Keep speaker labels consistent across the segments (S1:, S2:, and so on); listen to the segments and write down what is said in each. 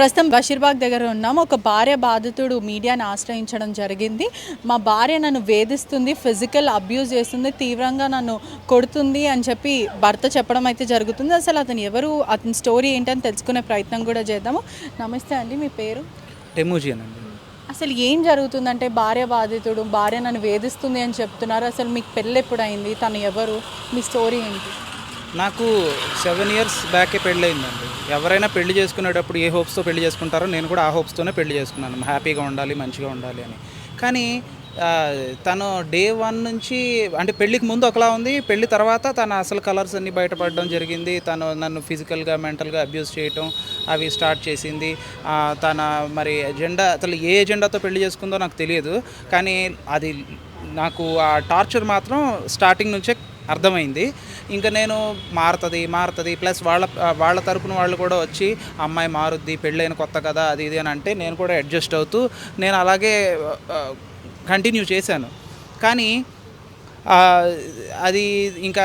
S1: ప్రస్తుతం బషీర్బాగ్ దగ్గర ఉన్నాం. ఒక భార్య బాధితుడు మీడియాని ఆశ్రయించడం జరిగింది. మా భార్య నన్ను వేధిస్తుంది ఫిజికల్ అబ్యూజ్ చేస్తుంది తీవ్రంగా నన్ను కొడుతుంది అని చెప్పి భర్త చెప్పడం అయితే జరుగుతుంది. అసలు అతను ఎవరు అతని స్టోరీ ఏంటని తెలుసుకునే ప్రయత్నం కూడా చేద్దాము. నమస్తే అండి మీ పేరు?
S2: అండి.
S1: అసలు ఏం జరుగుతుందంటే భార్య బాధితుడు భార్య నన్ను వేధిస్తుంది అని చెప్తున్నారు. అసలు మీకు పెళ్ళి ఎప్పుడైంది? తను ఎవరు? మీ స్టోరీ ఏంటి?
S2: నాకు సెవెన్ ఇయర్స్ బ్యాకే పెళ్ళయిందండి. ఎవరైనా పెళ్ళి చేసుకునేటప్పుడు ఏ హోప్స్తో పెళ్ళి చేసుకుంటారో నేను కూడా ఆ హోప్స్తోనే పెళ్ళి చేసుకున్నాను. హ్యాపీగా ఉండాలి మంచిగా ఉండాలి అని. కానీ తను డే వన్ నుంచి అంటే పెళ్ళికి ముందు ఒకలా ఉంది పెళ్ళి తర్వాత తన అసలు కలర్స్ అన్ని బయటపడడం జరిగింది. తను నన్ను ఫిజికల్గా మెంటల్గా అబ్యూస్ చేయటం అవి స్టార్ట్ చేసింది. తన మరి ఎజెండా అసలు ఏ ఎజెండాతో పెళ్ళి చేసుకుందో నాకు తెలియదు. కానీ అది నాకు ఆ టార్చర్ మాత్రం స్టార్టింగ్ నుంచే అర్థమైంది. ఇంకా నేను మారుతుంది మారుతుంది. ప్లస్ వాళ్ళ వాళ్ళ తరపున వాళ్ళు కూడా వచ్చి అమ్మాయి మారుద్ది పెళ్ళైన కొత్త కదా అది ఇది అని అంటే నేను కూడా అడ్జస్ట్ అవుతూ నేను అలాగే కంటిన్యూ చేశాను. కానీ అది ఇంకా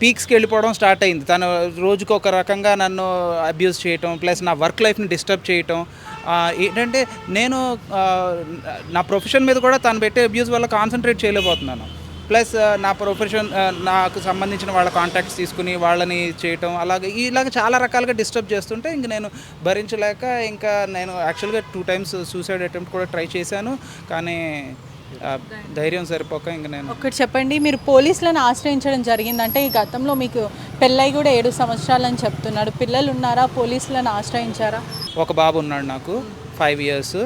S2: పీక్స్కి వెళ్ళిపోవడం స్టార్ట్ అయింది. తను రోజుకు ఒక రకంగా నన్ను అబ్యూస్ చేయటం ప్లస్ నా వర్క్ లైఫ్ని డిస్టర్బ్ చేయటం ఏంటంటే నేను నా ప్రొఫెషన్ మీద కూడా తను పెట్టే అబ్యూస్ వల్ల కాన్సన్ట్రేట్ చేయలేకపోతున్నాను. ప్లస్ నా ప్రొఫెషన్ నాకు సంబంధించిన వాళ్ళ కాంటాక్ట్స్ తీసుకుని వాళ్ళని చేయటం అలాగే ఇలాగ చాలా రకాలుగా డిస్టర్బ్ చేస్తుంటే ఇంక నేను భరించలేక ఇంకా నేను యాక్చువల్గా టూ టైమ్స్ సూసైడ్ అటెంప్ట్ కూడా ట్రై చేశాను. కానీ ధైర్యం సరిపోక ఇంక నేను
S1: ఒకటి చెప్పండి మీరు పోలీసులను ఆశ్రయించడం జరిగిందంటే ఈ గతంలో మీకు పెళ్ళై కూడా ఏడు సంవత్సరాలు అని చెప్తున్నాడు పిల్లలు ఉన్నారా? పోలీసులను ఆశ్రయించారా?
S2: ఒక బాబు ఉన్నాడు నాకు ఫైవ్ ఇయర్స్.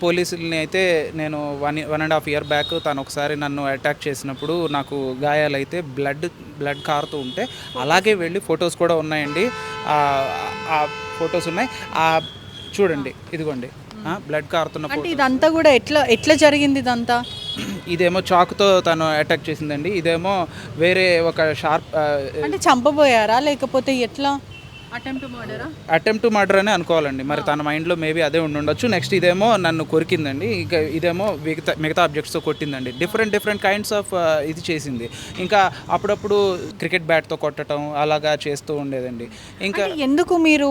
S2: పోలీసుల్ని అయితే నేను one one and half year back తను ఒకసారి నన్ను అటాక్ చేసినప్పుడు నాకు గాయాలైతే బ్లడ్ బ్లడ్ కారుతూ ఉంటే అలాగే వెళ్ళి ఫొటోస్ కూడా ఉన్నాయండి. ఆ, ఫొటోస్ ఉన్నాయి. ఆ చూడండి ఇదిగోండి. బ్లడ్ కారుతున్న
S1: అంటే ఇదంతా కూడా ఎట్లా ఎట్లా జరిగింది ఇదంతా?
S2: ఇదేమో చాకుతో తను అటాక్ చేసిందండి. ఇదేమో వేరే ఒక షార్ప్
S1: అంటే చంపబోయారా? లేకపోతే ఎట్లా? అటెంప్ట్ మర్డరా
S2: అని అనుకోవాలండి. మరి తన మైండ్లో మేబీ అదే ఉండి ఉండొచ్చు నెక్స్ట్ ఇదేమో నన్ను కొరికిందండి. ఇక ఇదేమో మిగతా మిగతా ఆబ్జెక్ట్స్తో కొట్టిందండి. డిఫరెంట్ డిఫరెంట్ కైండ్స్ ఆఫ్ ఇది చేసింది. ఇంకా అప్పుడప్పుడు క్రికెట్ బ్యాట్తో కొట్టడం అలాగా చేస్తూ ఉండేదండి. ఇంకా
S1: ఎందుకు మీరు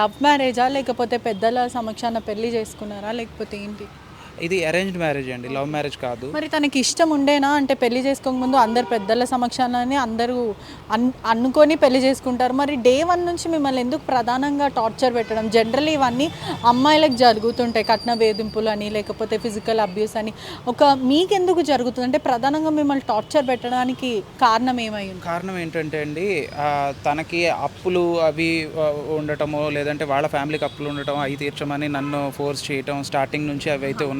S1: లవ్ మ్యారేజా లేకపోతే పెద్దల సమక్షాన పెళ్ళి చేసుకున్నారా? లేకపోతే ఏంటి?
S2: ఇది అరేంజ్డ్ మ్యారేజ్ అండి లవ్ మ్యారేజ్ కాదు.
S1: మరి తనకి ఇష్టం ఉండేనా? అంటే పెళ్ళి చేసుకోకముందు అందరు పెద్దల సమక్షాన్ని అందరూ అన్ అనుకొని పెళ్ళి చేసుకుంటారు. మరి డే వన్ నుంచి మిమ్మల్ని ఎందుకు ప్రధానంగా టార్చర్ పెట్టడం? జనరల్లీ ఇవన్నీ అమ్మాయిలకు జరుగుతుంటాయి కట్న వేధింపులు అని లేకపోతే ఫిజికల్ అబ్యూస్ అని. ఒక మీకెందుకు జరుగుతుంది? అంటే ప్రధానంగా మిమ్మల్ని టార్చర్ పెట్టడానికి కారణం ఏమై
S2: కారణం ఏంటంటే అండి తనకి అప్పులు అవి ఉండటము లేదంటే వాళ్ళ ఫ్యామిలీకి అప్పులు ఉండటం అవి తీర్చమని నన్ను ఫోర్స్ చేయటం స్టార్టింగ్ నుంచి అవి అయితే ఉన్నాయి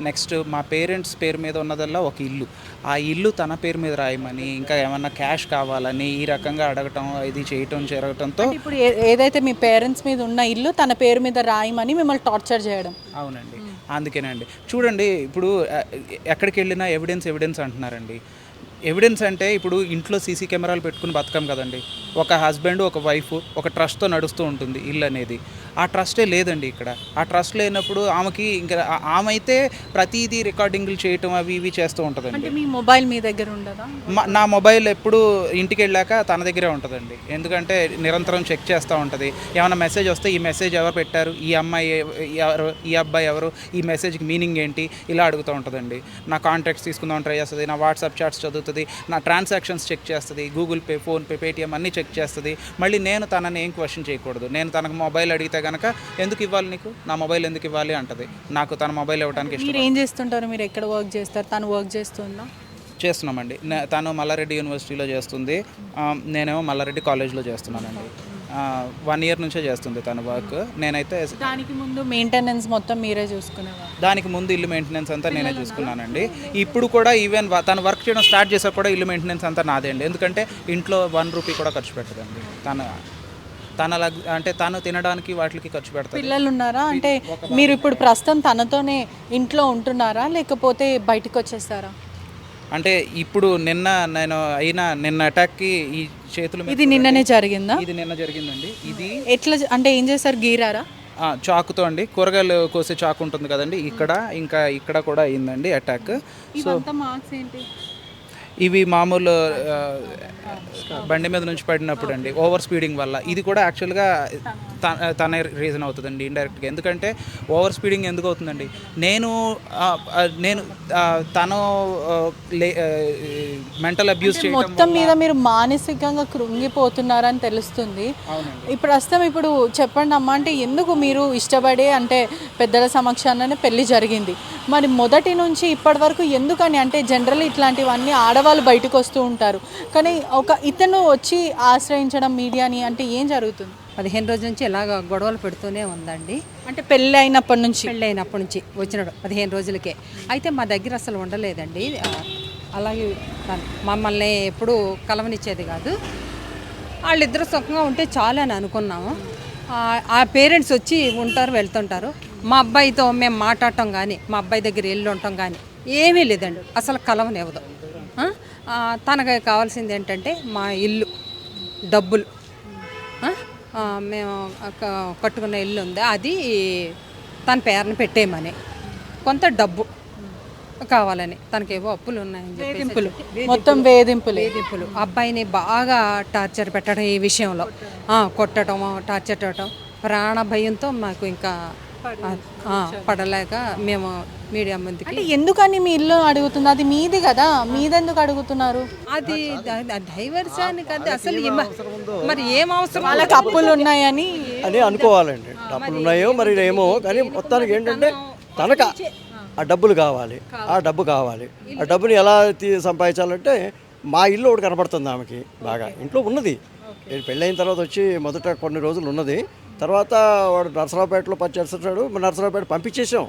S2: నెక్స్ట్ మా పేరెంట్స్ పేరు మీద ఉన్నదల్లా ఒక ఇల్లు. ఆ ఇల్లు తన పేరు మీద రాయమని ఇంకా ఏమన్నా క్యాష్ కావాలని ఈ రకంగా అడగటం ఇది చేయటం జరగటంతో
S1: ఇప్పుడు ఏదైతే మీ పేరెంట్స్ మీద ఉన్న ఇల్లు తన పేరు మీద రాయమని మిమ్మల్ని టార్చర్ చేయడం.
S2: అవునండి. అందుకేనండి. చూడండి ఇప్పుడు ఎక్కడికి వెళ్ళినా ఎవిడెన్స్ ఎవిడెన్స్ అంటున్నారండి. ఎవిడెన్స్ అంటే ఇప్పుడు ఇంట్లో సీసీ కెమెరాలు పెట్టుకుని బతకం కదండి. ఒక హస్బెండ్ ఒక వైఫ్ ఒక ట్రస్ట్తో నడుస్తూ ఉంటుంది ఇల్లు అనేది. ఆ ట్రస్టే లేదండి ఇక్కడ. ఆ ట్రస్ట్ లేనప్పుడు ఆమెకి ఇంకా ఆమె అయితే ప్రతిదీ రికార్డింగ్లు చేయటం అవి ఇవి చేస్తూ ఉంటుందండి.
S1: మీ మొబైల్ మీ దగ్గర ఉండదా?
S2: నా మొబైల్ ఎప్పుడు ఇంటికి వెళ్ళాక తన దగ్గరే ఉంటుందండి. ఎందుకంటే నిరంతరం చెక్ చేస్తూ ఉంటుంది. ఏమైనా మెసేజ్ వస్తే ఈ మెసేజ్ ఎవరు పెట్టారు? ఈ అమ్మాయి ఎవరు? ఈ అబ్బాయి ఎవరు? ఈ మెసేజ్కి మీనింగ్ ఏంటి? ఇలా అడుగుతూ ఉంటుందండి. నా కాంటాక్ట్స్ తీసుకుందాం ట్రై చేస్తుంది. నా వాట్సాప్ చాట్స్ చదువుతుంది. నా ట్రాన్సాక్షన్స్ చెక్ చేస్తుంది గూగుల్ పే ఫోన్పే పేటిఎం అన్నీ చెక్ చేస్తుంది. మళ్ళీ నేను తనని ఏం క్వశ్చన్ చేయకూడదు. నేను తనకు మొబైల్ అడిగితే కనుక ఎందుకు ఇవ్వాలి నీకు? నా మొబైల్ ఎందుకు ఇవ్వాలి అంటది. నాకు తన మొబైల్ ఇవ్వడానికి ఇష్టం
S1: మీరు ఏం చేస్తుంటారు? మీరు ఎక్కడ వర్క్ చేస్తారు? తను వర్క్ చేస్తుందా?
S2: చేస్తున్నామండి. తను మల్లారెడ్డి యూనివర్సిటీలో చేస్తుంది. నేనేమో మల్లారెడ్డి కాలేజ్లో చేస్తున్నానండి. వన్ ఇయర్ నుంచే చేస్తుంది తన వర్క్ నేనైతే
S1: దానికి ముందు మెయింటెనెన్స్ మొత్తం మీరే చూసుకునేవారు?
S2: దానికి ముందు ఇల్లు మెయింటెనెన్స్ అంతా నేనే చూసుకున్నానండి. ఇప్పుడు కూడా ఈవెన్ తను వర్క్ చేయడం స్టార్ట్ చేసాక కూడా ఇల్లు మెయింటెనెన్స్ అంతా నాదే అండి. ఎందుకంటే ఇంట్లో వన్ రూపీ కూడా ఖర్చు పెట్టదండి. తన తన లగ్ అంటే తను తినడానికి వాటికి ఖర్చు పెడతారు
S1: పిల్లలు ఉన్నారా అంటే మీరు ఇప్పుడు ప్రస్తుతం తనతోనే ఇంట్లో ఉంటున్నారా? లేకపోతే బయటకు వచ్చేస్తారా?
S2: అంటే ఇప్పుడు నిన్న నేను అయిన నిన్న అటాక్కి ఈ చేతుల
S1: ఇది నిన్ననే జరిగిందా?
S2: ఇది నిన్న జరిగిందండి. ఇది
S1: ఎట్లా అంటే ఏం చేస్తారు గీరారా?
S2: ఆ, చాకుతో అండి. కూరగాయలు కోసే చాకు ఉంటుంది కదండి ఇక్కడ ఇంకా ఇక్కడ కూడా అయిందండి అటాక్. సో
S1: మార్క్స్ ఏంటి?
S2: ఇవి మామూలు బండి మీద నుంచి పడినప్పుడు అండి ఓవర్ స్పీడింగ్ వల్ల. ఇది కూడా యాక్చువల్గా తనే రీజన్ అవుతుందండి ఇండైరెక్ట్గా ఎందుకంటే ఓవర్ స్పీడింగ్ ఎందుకు అవుతుందండి? నేను నేను తను మెంటల్ అబ్యూస్
S1: మొత్తం మీద మీరు మానసికంగా కృంగిపోతున్నారని తెలుస్తుంది. ఇప్పుడు ప్రస్తుతం ఇప్పుడు చెప్పండి అమ్మా అంటే ఎందుకు మీరు ఇష్టపడే అంటే పెద్దల సమక్షాన్ని పెళ్ళి జరిగింది? మరి మొదటి నుంచి ఇప్పటి వరకు ఎందుకని? అంటే జనరల్ ఇట్లాంటివన్నీ ఆడవాళ్ళు బయటకు వస్తూ ఉంటారు. కానీ ఒక ఇతను వచ్చి ఆశ్రయించడం మీడియాని అంటే ఏం జరుగుతుంది?
S3: పదిహేను రోజుల నుంచి ఇలాగ గొడవలు పెడుతూనే ఉందండి.
S1: అంటే పెళ్ళి అయినప్పటి నుంచి?
S3: పెళ్ళి అయినప్పటి నుంచి వచ్చినాడు పదిహేను రోజులకే. అయితే మా దగ్గర అసలు ఉండలేదండి. అలాగే మమ్మల్ని ఎప్పుడు కలవనిచ్చేది కాదు. వాళ్ళిద్దరు సుఖంగా ఉంటే చాలు అని అనుకున్నాము. ఆ, పేరెంట్స్ వచ్చి ఉంటారు వెళ్తుంటారు. మా అబ్బాయితో మేము మాట్లాడటం కానీ మా అబ్బాయి దగ్గర వెళ్ళి ఉండటం కానీ ఏమీ లేదండి. అసలు కలవనివ్వదు. తనకి కావాల్సింది ఏంటంటే మా ఇల్లు డబ్బులు. మేము కట్టుకున్న ఇల్లు ఉంది అది తన పేరుని పెట్టేయమని. కొంత డబ్బు కావాలని తనకేవో అప్పులు ఉన్నాయని
S1: వేధింపులు. మొత్తం వేధింపులు.
S3: వేధింపులు. అబ్బాయిని బాగా టార్చర్ పెట్టడం ఈ విషయంలో. కొట్టడం టార్చర్ పెట్టడం ప్రాణ భయంతో మాకు ఇంకా పడలేక మేము మీడియా ముందుకి
S1: అంటే ఎందుకని మీ ఇల్లు అడుగుతుంది? అది మీది కదా. మీదెందుకు అడుగుతున్నారు?
S3: అది డైవర్స్ అని కదా. అసలు మరి ఏం అవసరం
S1: వాళ్ళకి అప్పులు ఉన్నాయని
S4: అని అనుకోవాలండి. డబ్బులు ఉన్నాయో మరి ఏమో కానీ మొత్తానికి ఏంటంటే తనక ఆ డబ్బులు కావాలి. ఆ డబ్బు కావాలి. ఆ డబ్బుని ఎలా తీ- సంపాదించాలంటే మా ఇల్లు ఒకటి కనపడుతుంది ఆమెకి బాగా. ఇంట్లో ఉన్నది. నేను పెళ్ళైన తర్వాత వచ్చి మొదట కొన్ని రోజులు ఉన్నది. తర్వాత వాడు నరసరావుపేటలో పనిచేస్తున్నాడు మరి నరసరావుపేట పంపించేసాం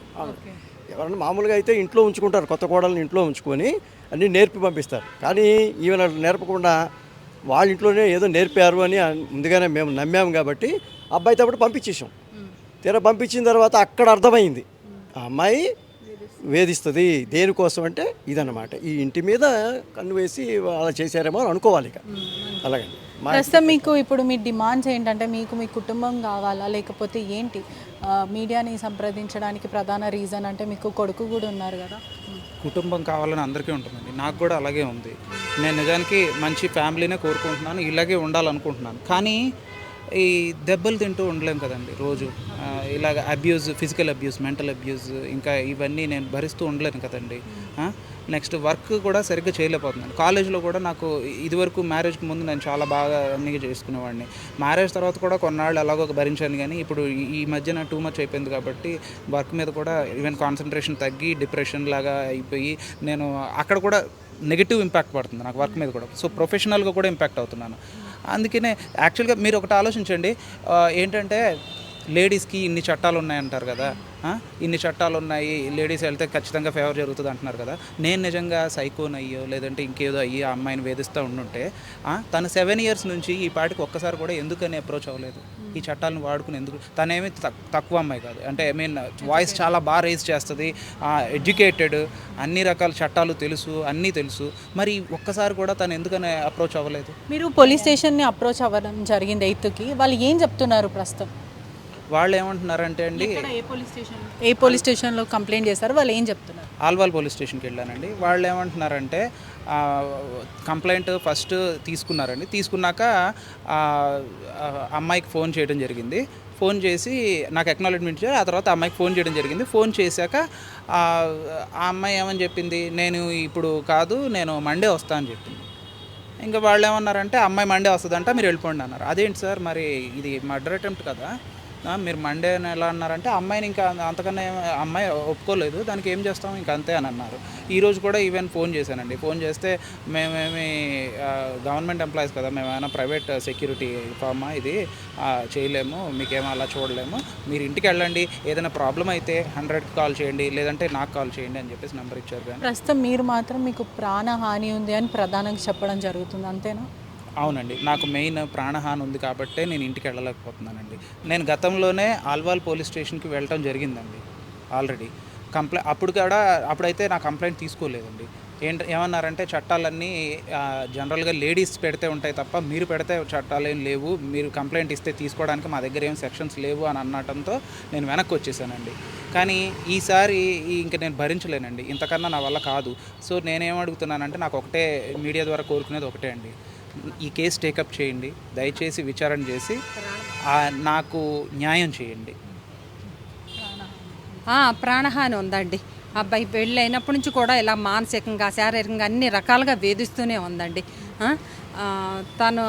S4: ఎవరన్నా మామూలుగా అయితే ఇంట్లో ఉంచుకుంటారు కొత్త కోడల్ని ఇంట్లో ఉంచుకొని అన్నీ నేర్పి పంపిస్తారు. కానీ ఈవెన్ అట్లా నేర్పకుండా వాళ్ళ ఇంట్లోనే ఏదో నేర్పారు అని ముందుగానే మేము నమ్మాము కాబట్టి అబ్బాయితో పాటు పంపించేసాం తీరా పంపించిన తర్వాత అక్కడ అర్థమైంది. ఆ అమ్మాయి వేధిస్తుంది. దేనికోసం అంటే ఇదన్నమాట. ఈ ఇంటి మీద కన్ను వేసి అలా చేశారేమో అని అనుకోవాలి ఇక. అలాగండి
S1: ప్రస్తుతం మీకు ఇప్పుడు మీ డిమాండ్స్ ఏంటంటే మీకు మీ కుటుంబం కావాలా? లేకపోతే ఏంటి? మీడియాని సంప్రదించడానికి ప్రధాన రీజన్ అంటే మీకు కొడుకు కూడా ఉన్నారు కదా.
S2: కుటుంబం కావాలని అందరికీ ఉంటుందండి. నాకు కూడా అలాగే ఉంది. నేను నిజానికి మంచి ఫ్యామిలీనే కోరుకుంటున్నాను. ఇలాగే ఉండాలనుకుంటున్నాను. కానీ ఈ దెబ్బలు తింటూ ఉండలేం కదండి రోజు. ఇలాగ abuse physical abuse mental abuse ఇంకా ఇవన్నీ నేను భరిస్తూ ఉండలేను కదండి. నెక్స్ట్ వర్క్ కూడా సరిగ్గా చేయలేకపోతున్నాను. కాలేజ్లో కూడా నాకు ఇదివరకు మ్యారేజ్కి ముందు నేను చాలా బాగా అన్నీ చేసుకునేవాడిని. మ్యారేజ్ తర్వాత కూడా కొన్నాళ్ళు ఎలాగో భరించాను కానీ ఇప్పుడు ఈ- మధ్యన టూ మచ్ అయిపోయింది కాబట్టి వర్క్ మీద కూడా ఈవెన్ కాన్సన్ట్రేషన్ తగ్గి డిప్రెషన్ లాగా అయిపోయి నేను అక్కడ కూడా నెగిటివ్ ఇంపాక్ట్ పడుతుంది నాకు వర్క్ మీద కూడా. సో ప్రొఫెషనల్గా కూడా ఇంపాక్ట్ అవుతున్నాను. అందుకనే యాక్చువల్గా మీరు ఒకటి ఆలోచించండి. ఏంటంటే లేడీస్కి ఇన్ని చట్టాలు ఉన్నాయంటారు కదా ఇన్ని చట్టాలు ఉన్నాయి లేడీస్ వెళ్తే ఖచ్చితంగా ఫేవర్ జరుగుతుంది అంటున్నారు కదా. నేను నిజంగా సైకోన్ అయ్యో లేదంటే ఇంకేదో అయ్యి ఆ అమ్మాయిని వేధిస్తూ ఉండుంటే తను సెవెన్ ఇయర్స్ నుంచి ఈ పాటికి ఒక్కసారి కూడా ఎందుకని అప్రోచ్ అవ్వలేదు. ఈ చట్టాలను వాడుకుని ఎందుకు తనేమి తక్- తక్కువ అమ్మాయి కాదు. అంటే ఐ మీన్ వాయిస్ చాలా బాగా రేజ్ చేస్తుంది ఎడ్యుకేటెడ్ అన్ని రకాల చట్టాలు తెలుసు అన్నీ తెలుసు. మరి ఒక్కసారి కూడా తను ఎందుకని అప్రోచ్ అవ్వలేదు?
S1: మీరు పోలీస్ స్టేషన్ని అప్రోచ్ అవ్వడం జరిగింది ఎయిత్కి. వాళ్ళు ఏం చెప్తున్నారు ప్రస్తుతం?
S2: వాళ్ళు ఏమంటున్నారంటే అండి
S1: ఏ పోలీస్ స్టేషన్ ఏ పోలీస్ స్టేషన్లో కంప్లైంట్ చేస్తారు వాళ్ళు ఏం చెప్తున్నారు?
S2: ఆల్వాల్ పోలీస్ స్టేషన్కి వెళ్ళానండి. వాళ్ళు ఏమంటున్నారంటే ఆ, కంప్లైంట్ ఫస్ట్ తీసుకున్నారండి. తీసుకున్నాక అమ్మాయికి ఫోన్ చేయడం జరిగింది. ఫోన్ చేసి నాకు అక్నాలెడ్జ్మెంట్ ఆ తర్వాత అమ్మాయికి ఫోన్ చేయడం జరిగింది. ఫోన్ చేశాక ఆ అమ్మాయి ఏమని చెప్పింది? నేను ఇప్పుడు కాదు నేను మండే వస్తా అని చెప్పింది. ఇంకా వాళ్ళు ఏమన్నారంటే అమ్మాయి మండే వస్తుందంట మీరు వెళ్ళిపోండి అన్నారు. అదేంటి సార్ మరి ఇది మర్డర్ అటెంప్ట్ కదా? మీరు మండే అని ఎలా అన్నారంటే అమ్మాయిని ఇంకా అంతకన్నా అమ్మాయి ఒప్పుకోలేదు దానికి ఏం చేస్తాం ఇంకా అంతే అని అన్నారు. ఈరోజు కూడా ఈవెన్ ఫోన్ చేశానండి. ఫోన్ చేస్తే మేమేమి గవర్నమెంట్ ఎంప్లాయీస్ కదా మేమైనా ప్రైవేట్ సెక్యూరిటీ ఫామా ఇది చేయలేము మీకేమో అలా చూడలేము. మీరు ఇంటికి వెళ్ళండి ఏదైనా ప్రాబ్లం అయితే హండ్రెడ్కి కాల్ చేయండి లేదంటే నాకు కాల్ చేయండి అని చెప్పేసి నెంబర్ ఇచ్చారు కానీ.
S1: ప్రస్తుతం మీరు మాత్రం మీకు ప్రాణహాని ఉంది అని ప్రధానంగా చెప్పడం జరుగుతుంది అంతేనా?
S2: అవునండి. నాకు మెయిన్ ప్రాణహాని ఉంది కాబట్టే నేను ఇంటికి వెళ్ళలేకపోతున్నానండి. నేను గతంలోనే ఆల్వాల్ పోలీస్ స్టేషన్కి వెళ్ళటం జరిగిందండి. ఆల్రెడీ. కంప్లైంట్ అప్పుడు కూడా అప్పుడైతే నా కంప్లైంట్ తీసుకోలేదండి. ఏంటి ఏమన్నారంటే చట్టాలన్నీ జనరల్గా లేడీస్ పెడితే ఉంటాయి తప్ప మీరు పెడితే చట్టాలు ఏం లేవు. మీరు కంప్లైంట్ ఇస్తే తీసుకోవడానికి మా దగ్గర ఏం సెక్షన్స్ లేవు అని అనటంతో నేను వెనక్కి వచ్చేసానండి. కానీ ఈసారి ఇంక నేను భరించలేనండి. ఇంతకన్నా నా వల్ల కాదు. సో నేనేం అడుగుతున్నానంటే నాకు ఒకటే మీడియా ద్వారా కోరుకునేది ఒకటే అండి. ఈ కేసు టేకప్ చేయండి దయచేసి విచారణ చేసి నాకు న్యాయం చేయండి.
S3: ఆ, ప్రాణహాని ఉందండి. అబ్బాయి పెళ్ళి అయినప్పటి నుంచి కూడా ఇలా మానసికంగా శారీరకంగా అన్ని రకాలుగా వేధిస్తూనే ఉందండి. తను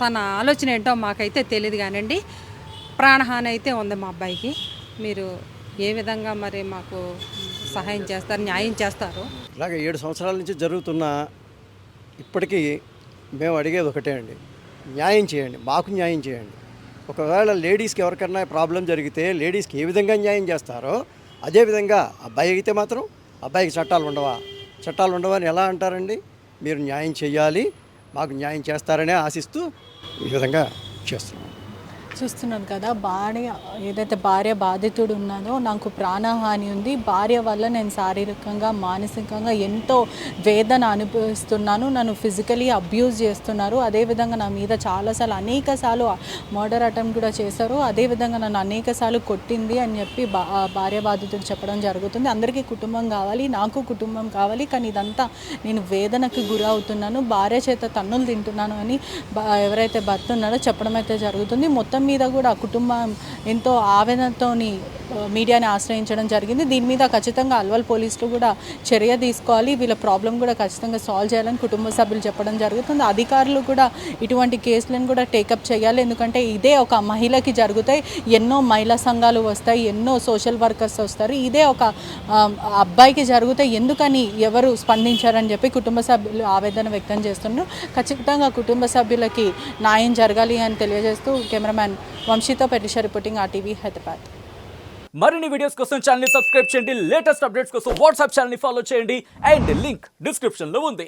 S3: తన ఆలోచన ఏంటో మాకైతే తెలియదు కానండి. ప్రాణహాని అయితే ఉంది మా అబ్బాయికి. మీరు ఏ విధంగా మరి మాకు సహాయం చేస్తారు న్యాయం చేస్తారు?
S4: ఇలాగ ఏడు సంవత్సరాల నుంచి జరుగుతున్న ఇప్పటికీ మేము అడిగేది ఒకటే అండి. న్యాయం చేయండి మాకు న్యాయం చేయండి. ఒకవేళ లేడీస్కి ఎవరికన్నా ప్రాబ్లం జరిగితే లేడీస్కి ఏ విధంగా న్యాయం చేస్తారో అదేవిధంగా అబ్బాయి అయితే మాత్రం అబ్బాయికి చట్టాలు ఉండవా? చట్టాలు ఉండవా అని ఎలా అంటారండి? మీరు న్యాయం చేయాలి మాకు న్యాయం చేస్తారనే ఆశిస్తూ ఈ విధంగా చేస్తున్నాం.
S1: చూస్తున్నాను కదా భార్య ఏదైతే భార్య బాధితుడు ఉన్నదో నాకు ప్రాణహాని ఉంది. భార్య వల్ల నేను శారీరకంగా మానసికంగా ఎంతో వేదన అనుభవిస్తున్నాను. నన్ను ఫిజికలీ అబ్యూజ్ చేస్తున్నారు. అదేవిధంగా నా మీద చాలాసార్లు అనేక సార్లు మర్డర్ అటెంప్ట్ కూడా చేశారు. అదేవిధంగా నన్ను అనేక సార్లు కొట్టింది అని చెప్పి బా- భార్య బాధితుడు చెప్పడం జరుగుతుంది. అందరికీ కుటుంబం కావాలి నాకు కుటుంబం కావాలి కానీ ఇదంతా నేను వేదనకు గురవుతున్నాను. భార్య చేత తన్నులు తింటున్నాను అని ఎవరైతే భర్త ఉన్నారో చెప్పడం అయితే జరుగుతుంది. మొత్తం మీద కూడా కుటుంబం ఎంతో ఆవేదనతోని మీడియాని ఆశ్రయించడం జరిగింది. దీని మీద ఖచ్చితంగా అల్వల్ పోలీసులు కూడా చర్య తీసుకోవాలి. వీళ్ళ ప్రాబ్లం కూడా ఖచ్చితంగా సాల్వ్ చేయాలని కుటుంబ సభ్యులు చెప్పడం జరుగుతుంది. అధికారులు కూడా ఇటువంటి కేసులను కూడా టేకప్ చేయాలి. ఎందుకంటే ఇదే ఒక మహిళకి జరుగుతాయి. ఎన్నో మహిళా సంఘాలు వస్తాయి. ఎన్నో సోషల్ వర్కర్స్ వస్తారు. ఇదే ఒక అబ్బాయికి జరిగితే ఎందుకని ఎవరు స్పందించారని చెప్పి కుటుంబ సభ్యులు ఆవేదన వ్యక్తం చేస్తున్నారు ఖచ్చితంగా కుటుంబ సభ్యులకి న్యాయం జరగాలి అని తెలియజేస్తూ కెమెరామ్యాన్ వంశీతో పెటిషా రిపోర్టింగ్ ఆర్టీవీ హైదరాబాద్.
S5: మరిన్ని వీడియోస్ కోసం ఛానల్ సబ్స్క్రైబ్ చేయండి. లేటెస్ట్ అప్డేట్స్ కోసం వాట్సాప్ ఛానల్ ఫాలో చేయండి. అండ్ లింక్ డిస్క్రిప్షన్లో ఉంది.